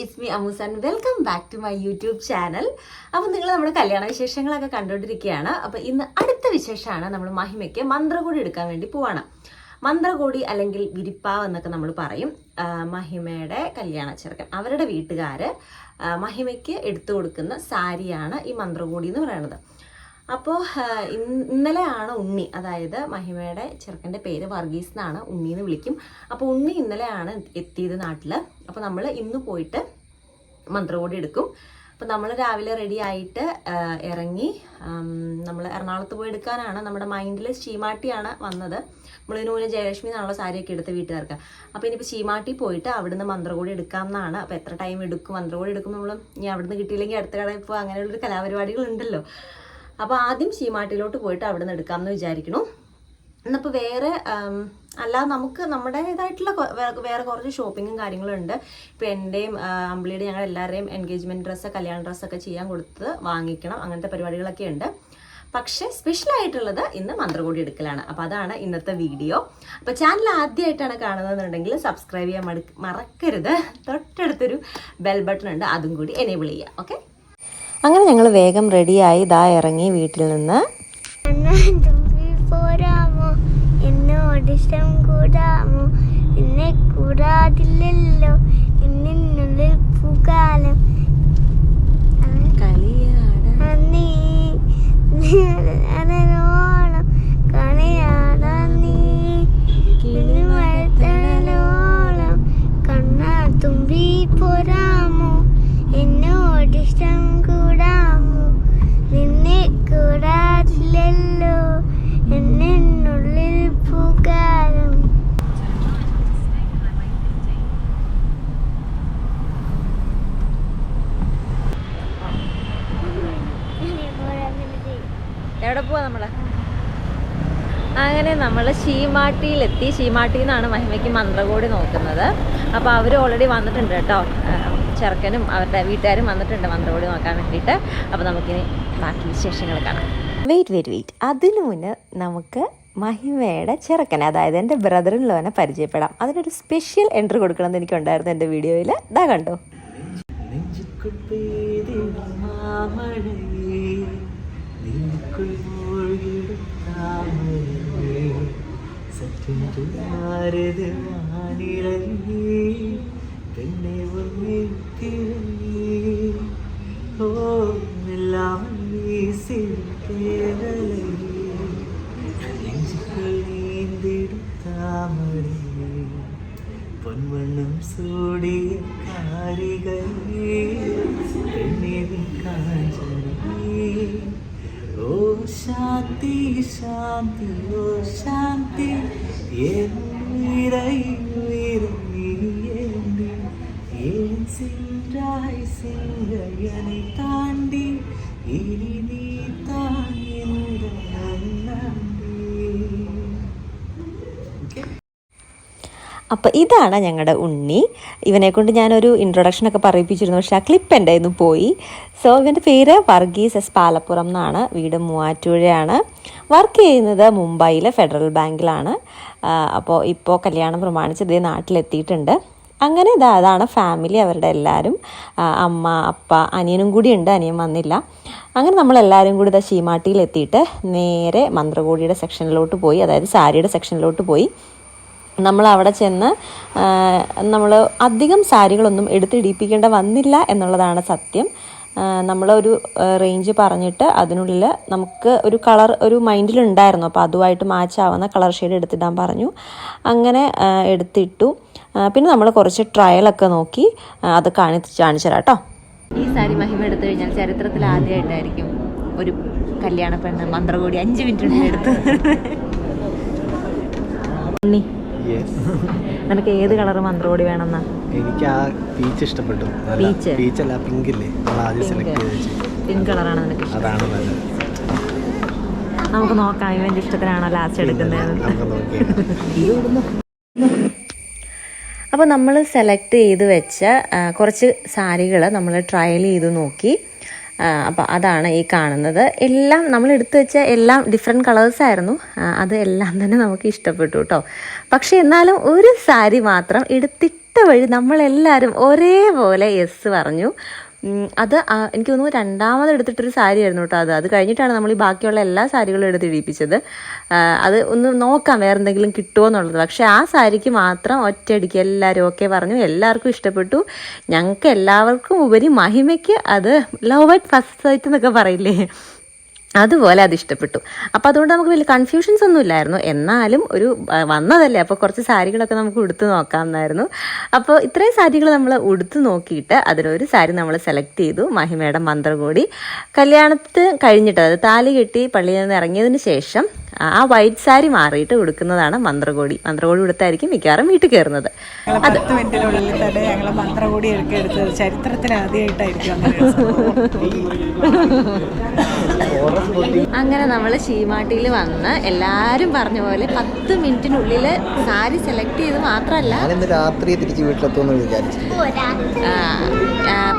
It's me Amus welcome back to my YouTube channel അപ്പോൾ നിങ്ങൾ നമ്മുടെ കല്യാണ വിശേഷങ്ങളൊക്കെ കണ്ടുകൊണ്ടിരിക്കുകയാണ്. അപ്പോൾ ഇന്ന് അടുത്ത വിശേഷമാണ് നമ്മൾ മഹിമയ്ക്ക് മന്ത്രകൂടി എടുക്കാൻ വേണ്ടി പോവാണ്. മന്ത്രകോടി അല്ലെങ്കിൽ വിരിപ്പാവ് എന്നൊക്കെ നമ്മൾ പറയും. മഹിമയുടെ കല്യാണ ചെറുക്കൻ. അവരുടെ വീട്ടുകാർ മഹിമയ്ക്ക് എടുത്തു കൊടുക്കുന്ന സാരിയാണ് ഈ മന്ത്രകോടി എന്ന് പറയുന്നത്. അപ്പോൾ ഇന്നലെയാണ് ഉണ്ണി അതായത് മഹിമയുടെ ചെറുക്കന്റെ പേര് വർഗീസ് എന്നാണ് ഉണ്ണി എന്ന് വിളിക്കും. അപ്പോൾ ഉണ്ണി ഇന്നലെയാണ് എത്തിയത് നാട്ടിൽ അപ്പോൾ നമ്മൾ ഇന്ന് പോയിട്ട് മന്ത്രകോടി എടുക്കും. അപ്പോൾ നമ്മൾ രാവിലെ റെഡി ആയിട്ട് ഇറങ്ങി നമ്മൾ എറണാകുളത്ത് പോയി എടുക്കാനാണ് നമ്മുടെ മൈൻഡിൽ ചീമാട്ടിയാണ് വന്നത്. നമ്മൾ ഇതിനു ജയലക്ഷ്മി എന്നുള്ള സാരിയൊക്കെ എടുത്ത് വീട്ടുകാർക്ക്. അപ്പോൾ ഇനിയിപ്പോൾ ചീമാട്ടി പോയിട്ട് അവിടുന്ന് മന്ത്രകോടി എടുക്കാം എന്നാണ്. അപ്പോൾ എത്ര ടൈം എടുക്കും? മന്ത്രകോടി എടുക്കുമ്പോൾ നമ്മൾ ഇനി അവിടുന്ന് കിട്ടിയില്ലെങ്കിൽ അടുത്ത കടയിൽ പോകുക അങ്ങനെയുള്ളൊരു കലാപരിപാടികളുണ്ടല്ലോ. അപ്പോൾ ആദ്യം ശീമാട്ടിലോട്ട് പോയിട്ട് അവിടെ നിന്ന് എടുക്കാമെന്ന് വിചാരിക്കണു എന്നപ്പോൾ വേറെ അല്ല നമുക്ക് നമ്മുടേതായിട്ടുള്ള വേറെ കുറച്ച് ഷോപ്പിങ്ങും കാര്യങ്ങളും ഉണ്ട് ഇപ്പോൾ എന്റെയും അമ്പിളിയുടെ ഞങ്ങൾ എല്ലാവരുടെയും എൻഗേജ്മെന്റ് ഡ്രസ്സ് കല്യാണ ഡ്രസ്സൊക്കെ ചെയ്യാൻ കൊടുത്ത് വാങ്ങിക്കണം. അങ്ങനത്തെ പരിപാടികളൊക്കെ ഉണ്ട്. പക്ഷേ സ്പെഷ്യൽ ആയിട്ടുള്ളത് ഇന്ന് മന്ത്രകോടി എടുക്കലാണ്. അപ്പോൾ അതാണ് ഇന്നത്തെ വീഡിയോ. അപ്പോൾ ചാനൽ ആദ്യമായിട്ടാണ് കാണുന്നതെന്നുണ്ടെങ്കിൽ സബ്സ്ക്രൈബ് ചെയ്യാൻ മറക്കരുത്. തൊട്ടടുത്തൊരു ബെൽ ബട്ടൺ ഉണ്ട്. അതും കൂടി എനേബിൾ ചെയ്യുക ഓക്കെ അങ്ങനെ ഞങ്ങൾ വേഗം റെഡിയായി ഇതാ ഇറങ്ങി വീട്ടിൽ നിന്ന്. പോരാമോ? കൂടാമോ? എന്നെ കൂടാതില്ലല്ലോ. നീ അങ്ങനെ നമ്മൾ ശീമാട്ടിയിലെത്തി. ശീമാട്ടിയിൽ നിന്നാണ് മഹിമയ്ക്ക് മന്ത്രകോടി നോക്കുന്നത്. അപ്പോൾ അവർ ഓൾറെഡി വന്നിട്ടുണ്ട് കേട്ടോ. ചെറുക്കനും അവരുടെ വീട്ടുകാരും വന്നിട്ടുണ്ട് മന്ത്രകോടി നോക്കാൻ വേണ്ടിയിട്ട്. അപ്പോൾ നമുക്കിനി ബാക്കി വിശേഷങ്ങൾ കാണാം. വെയിറ്റ് വെയിറ്റ് വെയിറ്റ് അതിനു മുന്നേ നമുക്ക് മഹിമയുടെ ചെറുക്കനെ അതായത് എന്റെ ബ്രദറിൻ ലോനെ പരിചയപ്പെടാം. അതിനൊരു സ്പെഷ്യൽ എൻട്രി കൊടുക്കണമെന്ന് എനിക്കുണ്ടായിരുന്നു എന്റെ വീഡിയോയിൽ ഇതാ കണ്ടോ? சற்றென்று மாறுது வானிலையே பெண்ணை உன்னித்திரையே ஓ இல்லாமல் வீசிருக்கேதலையே நெஞ்சுக்குள் நீந்திடும் தாமரையே பொன்வண்ணம் சூடிய காரிகையே பெண்ணின் காஞ்சனையே சாந்தி சாந்தி ஓ சாந்தி. என் உயிரை உயிரேந்தி ஏன் சின்றாய் சிங்கையனை தாண்டி இனி അപ്പോൾ ഇതാണ് ഞങ്ങളുടെ ഉണ്ണി. ഇവനെ കൊണ്ട് ഞാനൊരു ഇൻട്രൊഡക്ഷനൊക്കെ പറയിപ്പിച്ചിരുന്നു. പക്ഷേ ആ ക്ലിപ്പ് എന്റെ ഇന്ന് പോയി. സോ ഇവന്റെ പേര് വർഗീസ് എസ് പാലപ്പുറം എന്നാണ്. വീട് മൂവാറ്റുപുഴയാണ്. വർക്ക് ചെയ്യുന്നത് മുംബൈയിലെ ഫെഡറൽ ബാങ്കിലാണ്. അപ്പോൾ ഇപ്പോൾ കല്യാണം പ്രമാണിച്ച് ഇതേ നാട്ടിലെത്തിയിട്ടുണ്ട്. അങ്ങനെ ഇതാ അതാണ് ഫാമിലി അവരുടെ എല്ലാവരും അമ്മ അപ്പ അനിയനും കൂടി ഉണ്ട്. അനിയൻ വന്നില്ല. അങ്ങനെ നമ്മളെല്ലാവരും കൂടി ഇതാ ശീമാട്ടിയിൽ എത്തിയിട്ട് നേരെ മന്ത്രകോടിയുടെ സെക്ഷനിലോട്ട് പോയി. അതായത് സാരിയുടെ സെക്ഷനിലോട്ട് പോയി. നമ്മൾ അവിടെ ചെന്ന് നമ്മൾ അധികം സാരികളൊന്നും എടുത്തിടിപ്പിക്കേണ്ട വന്നില്ല എന്നുള്ളതാണ് സത്യം. നമ്മളൊരു റേഞ്ച് പറഞ്ഞിട്ട് അതിനുള്ളിൽ നമുക്ക് ഒരു കളർ ഒരു മൈൻഡിലുണ്ടായിരുന്നു. അപ്പോൾ അതുമായിട്ട് മാച്ച് ആവുന്ന കളർ ഷെയ്ഡ് എടുത്തിടാൻ പറഞ്ഞു. അങ്ങനെ എടുത്തിട്ടു. പിന്നെ നമ്മൾ കുറച്ച് ട്രയലൊക്കെ നോക്കി അത് കാണിച്ച് കാണിച്ചു തരാം കേട്ടോ. ഈ സാരി മഹിമ എടുത്തു കഴിഞ്ഞാൽ ചരിത്രത്തിൽ ആദ്യമായിട്ടായിരിക്കും ഒരു കല്യാണ പെണ്ണ് മന്ത്രകോടി അഞ്ച് മിനിറ്റ് എടുത്ത്. നിനക്ക് ഏത് കളർ മന്ത്രോടി വേണമെന്നാ? എനിക്ക് ആ പീച്ച് ഇഷ്ടപ്പെട്ടു. പീച്ച് പീച്ച് അല്ല പിങ്ക് ഇല്ലേ? ആദ്യം സെലക്ട് ചെയ്ത് പിങ്ക് കളറാണ് നിനക്ക് അതാണ് നല്ലത്. നമുക്ക് നോക്കാം ഇവന്റെ ഇഷ്ടത്തിനാണോ ലാസ്റ്റ് എടുക്കുന്നത്? അപ്പോൾ നമ്മൾ സെലക്ട് ചെയ്ത് വെച്ച കുറച്ച് സാരികൾ നമ്മൾ ട്രയൽ ചെയ്ത് നോക്കി. അപ്പോൾ അതാണ് ഈ കാണുന്നത്. എല്ലാം നമ്മൾ എടുത്തു വെച്ച എല്ലാം ഡിഫറെന്റ് കളേഴ്സ് ആയിരുന്നു. അത് എല്ലാം തന്നെ നമുക്ക് ഇഷ്ടപ്പെട്ടു കേട്ടോ പക്ഷേ എന്നാലും ഒരു സാരി മാത്രം എടുത്തിട്ട് വഴി നമ്മളെല്ലാവരും ഒരേപോലെ യെസ് പറഞ്ഞു. അത് എനിക്ക് തോന്നുന്നു രണ്ടാമത് എടുത്തിട്ടൊരു സാരി ആയിരുന്നു കേട്ടോ അത്. അത് കഴിഞ്ഞിട്ടാണ് നമ്മൾ ഈ ബാക്കിയുള്ള എല്ലാ സാരികളും എടുത്ത് ഇടിപ്പിച്ചത്. അത് ഒന്ന് നോക്കാം വേറെ എന്തെങ്കിലും കിട്ടുമോ എന്നുള്ളത്. പക്ഷേ ആ സാരിക്ക് മാത്രം ഒറ്റയടിക്ക് എല്ലാവരും ഓക്കെ പറഞ്ഞു. എല്ലാവർക്കും ഇഷ്ടപ്പെട്ടു. ഞങ്ങൾക്ക് എല്ലാവർക്കും ഉപരി മഹിമയ്ക്ക് അത് ലവ് അറ്റ് ഫസ്റ്റ് സൈറ്റ് എന്നൊക്കെ പറയില്ലേ? അതുപോലെ അത് ഇഷ്ടപ്പെട്ടു. അപ്പോൾ അതുകൊണ്ട് നമുക്ക് വലിയ കൺഫ്യൂഷൻസ് ഒന്നും ഇല്ലായിരുന്നു. എന്നാലും ഒരു വന്നതല്ലേ. അപ്പോൾ കുറച്ച് സാരികളൊക്കെ നമുക്ക് ഉടുത്ത് നോക്കാമെന്നായിരുന്നു. അപ്പോൾ ഇത്രയും സാരികൾ നമ്മൾ ഉടുത്ത് നോക്കിയിട്ട് അതിലൊരു സാരി നമ്മൾ സെലക്ട് ചെയ്തു. മഹിമയുടെ മന്ത്രം കൂടി കല്യാണത്തിന് കഴിഞ്ഞിട്ട് അതായത് താലി കെട്ടി പള്ളിയിൽ നിന്ന് ഇറങ്ങിയതിന് ശേഷം ആ വൈറ്റ് സാരി മാറിയിട്ട് ഉടുക്കുന്നതാണ് മന്ത്രകോടി. മന്ത്രകോടി ഉടുത്തായിരിക്കും മിക്കവാറും വീട്ടിൽ കയറുന്നത്. മിനിറ്റിനുള്ളിൽ തന്നെ ഞങ്ങൾ മന്ത്രകൂടി ഒക്കെ എടുത്തത് ചരിത്രത്തിൽ ആദ്യമായിട്ടായിരിക്കും അങ്ങനെ നമ്മൾ ശീമാട്ടിയിൽ വന്ന് എല്ലാരും പറഞ്ഞ പോലെ പത്ത് മിനിറ്റിനുള്ളിൽ സാരി സെലക്ട് ചെയ്ത് മാത്രമല്ല രാത്രി തിരിച്ച് വീട്ടിലെത്തുമെന്ന് വിചാരിച്ചു.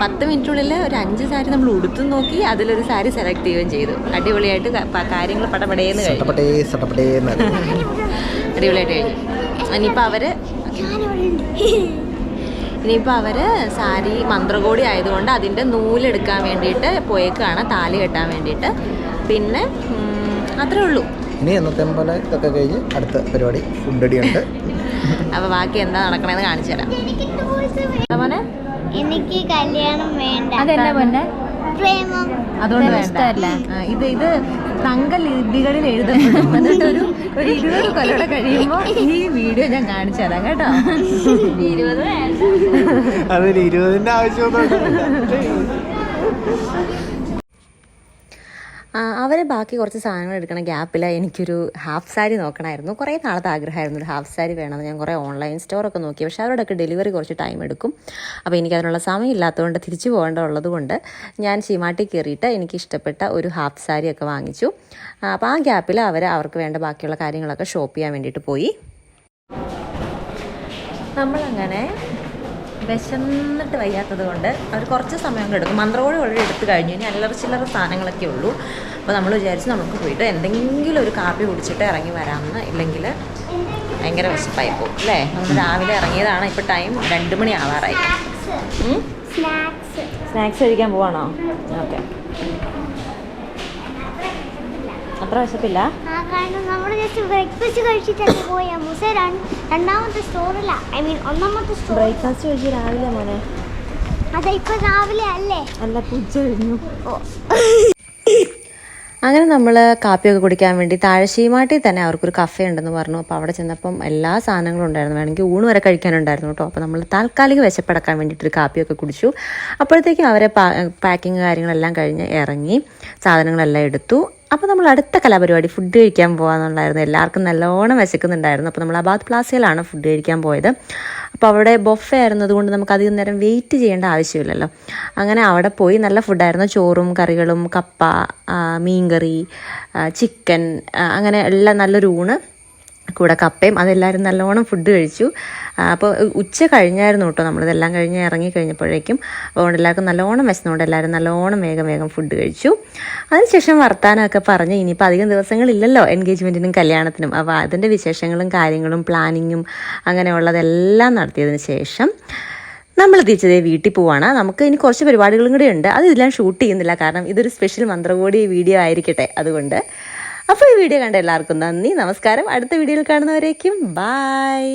പത്ത് മിനിറ്റിനുള്ളിൽ ഒരു അഞ്ച് സാരി നമ്മൾ ഉടുത്തും നോക്കി അതിലൊരു സാരി സെലക്ട് ചെയ്യുകയും ചെയ്തു. അടിപൊളിയായിട്ട് കാര്യങ്ങൾ പടപടയെന്ന് കഴിഞ്ഞു. സട്ടപ്പട്ടേ സടപടേ അടിപൊളിയായിട്ട് കഴിഞ്ഞു ഇനിയിപ്പോൾ അവർ ഇനിയിപ്പോൾ അവർ സാരി മന്ത്രകോടി ആയതുകൊണ്ട് അതിന്റെ നൂലെടുക്കാൻ വേണ്ടിയിട്ട് പോയേക്കാണ് താലി കെട്ടാൻ വേണ്ടിയിട്ട്. പിന്നെ അത്രേ ഉള്ളൂ. ഇനി എന്നത്തെ പോലെ ഇതൊക്കെ കഴിഞ്ഞ് അടുത്ത പരിപാടി ഫുഡ് അടിയുണ്ട് അപ്പോൾ ബാക്കി എന്താ നടക്കണമെന്ന് കാണിച്ചു തരാം. എനിക്ക് കല്യാണം വേണ്ട. അതെന്താ പൊന്നെ അതുകൊണ്ട് വേണ്ട. ഇത് ഇത് തങ്ക ലിപികളിൽ എഴുതപ്പെടും എന്നിട്ട് ഒരു ഒരു ഇരുപത് കൊല്ലം കഴിയുമ്പോൾ ഈ വീഡിയോ ഞാൻ കാണിച്ചു തരാം കേട്ടോ. ഇരുപത് അതിൽ ഇരുപതിന്റെ ആവശ്യമൊന്നും അവർ ബാക്കി കുറച്ച് സാധനങ്ങൾ എടുക്കണ ഗ്യാപ്പിൽ എനിക്കൊരു ഹാഫ് സാരി നോക്കണമായിരുന്നു കുറേ നാളത്തെ ആഗ്രഹമായിരുന്നു. ഒരു ഹാഫ് സാരി വേണമെന്ന്. ഞാൻ കുറേ ഓൺലൈൻ സ്റ്റോറൊക്കെ നോക്കി. പക്ഷേ അവരോടൊക്കെ ഡെലിവറി കുറച്ച് ടൈം എടുക്കും. അപ്പോൾ എനിക്ക് അതിനുള്ള സമയം ഇല്ലാത്തതുകൊണ്ട് തിരിച്ചു പോകേണ്ടതുള്ളത് കൊണ്ട് ഞാൻ ചീമാട്ടി കയറിയിട്ട് എനിക്ക് ഇഷ്ടപ്പെട്ട ഒരു ഹാഫ് സാരി ഒക്കെ വാങ്ങിച്ചു അപ്പോൾ ആ ഗ്യാപ്പിൽ അവർ അവർക്ക് വേണ്ട ബാക്കിയുള്ള കാര്യങ്ങളൊക്കെ ഷോപ്പ് ചെയ്യാൻ വേണ്ടിയിട്ട് പോയി. നമ്മളങ്ങനെ വിശന്നിട്ട് വയ്യാത്തത് കൊണ്ട് അവർ കുറച്ച് സമയം എടുക്കും. മന്ത്രകോഴി ഓൾറെഡി എടുത്തു കഴിഞ്ഞു. ഇനി അല്ലറ ചില്ലറ സാധനങ്ങളൊക്കെ ഉള്ളൂ. അപ്പോൾ നമ്മൾ വിചാരിച്ച് നമുക്ക് പോയിട്ട് എന്തെങ്കിലും ഒരു കാപ്പി കുടിച്ചിട്ട് ഇറങ്ങി വരാമെന്ന് ഇല്ലെങ്കിൽ ഭയങ്കര വിശപ്പായി പോകും അല്ലേ? നമ്മൾ രാവിലെ ഇറങ്ങിയതാണ്. ഇപ്പോൾ ടൈം രണ്ട് മണി ആവാറായി. സ്നാക്സ് സ്നാക്സ് കഴിക്കാൻ പോവാണോ? ഓക്കെ അത്ര വിശപ്പില്ല ആ കാരണം നമ്മൾ ജസ്റ്റ് ബ്രേക്ക്ഫാസ്റ്റ് കഴിച്ചിട്ടല്ലേ പോയ മുസ രണ്ടാമത്തെ സ്റ്റോറില്ല ഐ മീൻ ഒന്നാമത്തെ വിശപ്പില്ല ബ്രേക്ക്ഫാസ്റ്റ് കഴിച്ച് രാവിലെ മോനെ. രാവിലെ അല്ലേ? അല്ല പുച്ച കഴിഞ്ഞു അങ്ങനെ നമ്മൾ കാപ്പിയൊക്കെ കുടിക്കാൻ വേണ്ടി താഴെ ശീമാട്ടിൽ തന്നെ അവർക്കൊരു കഫേ ഉണ്ടെന്ന് പറഞ്ഞു. അപ്പോൾ അവിടെ ചെന്നപ്പം എല്ലാ സാധനങ്ങളും ഉണ്ടായിരുന്നു. വേണമെങ്കിൽ ഊണ് വരെ കഴിക്കാനുണ്ടായിരുന്നു കേട്ടോ. അപ്പോൾ നമ്മൾ താൽക്കാലിക വിശപ്പടക്കാൻ വേണ്ടിയിട്ടൊരു കാപ്പിയൊക്കെ കുടിച്ചു. അപ്പോഴത്തേക്കും അവരെ പാക്കിങ് കാര്യങ്ങളെല്ലാം കഴിഞ്ഞ് ഇറങ്ങി സാധനങ്ങളെല്ലാം എടുത്തു. അപ്പോൾ നമ്മൾ അടുത്ത കലാപരിപാടി ഫുഡ് കഴിക്കാൻ പോകാമെന്നുണ്ടായിരുന്നു എല്ലാവർക്കും നല്ലോണം വിശക്കുന്നുണ്ടായിരുന്നു. അപ്പോൾ നമ്മൾ അബാദ് പ്ലാസയിലാണ് ഫുഡ് കഴിക്കാൻ പോയത്. അപ്പോൾ അവിടെ ബൊഫെ ആയിരുന്നതുകൊണ്ട് നമുക്ക് അധികം നേരം വെയിറ്റ് ചെയ്യേണ്ട ആവശ്യമില്ലല്ലോ. അങ്ങനെ അവിടെ പോയി നല്ല ഫുഡായിരുന്നു ചോറും കറികളും കപ്പ മീൻകറി ചിക്കൻ അങ്ങനെ എല്ലാം നല്ലൊരു ഊണ് കൂടെ കപ്പയും അതെല്ലാവരും നല്ലോണം ഫുഡ് കഴിച്ചു. അപ്പോൾ ഉച്ച കഴിഞ്ഞായിരുന്നു കേട്ടോ നമ്മളിതെല്ലാം കഴിഞ്ഞ് ഇറങ്ങി കഴിഞ്ഞപ്പോഴേക്കും. അതുകൊണ്ട് എല്ലാവർക്കും നല്ലോണം വിശന്നുകൊണ്ട് എല്ലാവരും നല്ലോണം വേഗം വേഗം ഫുഡ് കഴിച്ചു. അതിനുശേഷം വർത്താനമൊക്കെ പറഞ്ഞ് ഇനിയിപ്പോൾ അധികം ദിവസങ്ങളില്ലല്ലോ എൻഗേജ്മെന്റിനും കല്യാണത്തിനും. അപ്പോൾ അതിന്റെ വിശേഷങ്ങളും കാര്യങ്ങളും പ്ലാനിങ്ങും അങ്ങനെയുള്ളതെല്ലാം നടത്തിയതിന് ശേഷം നമ്മൾ തിരിച്ചതേ വീട്ടിൽ പോവാണ്. നമുക്ക് ഇനി കുറച്ച് പരിപാടികളും കൂടി ഉണ്ട്. അത് ഷൂട്ട് ചെയ്യുന്നില്ല. കാരണം ഇതൊരു സ്പെഷ്യൽ മന്ത്രകോടി വീഡിയോ ആയിരിക്കട്ടെ അതുകൊണ്ട്. അപ്പോൾ ഈ വീഡിയോ കണ്ട എല്ലാവർക്കും നന്ദി. നമസ്കാരം. അടുത്ത വീഡിയോയിൽ കാണുന്നവരേക്കും. ബായ്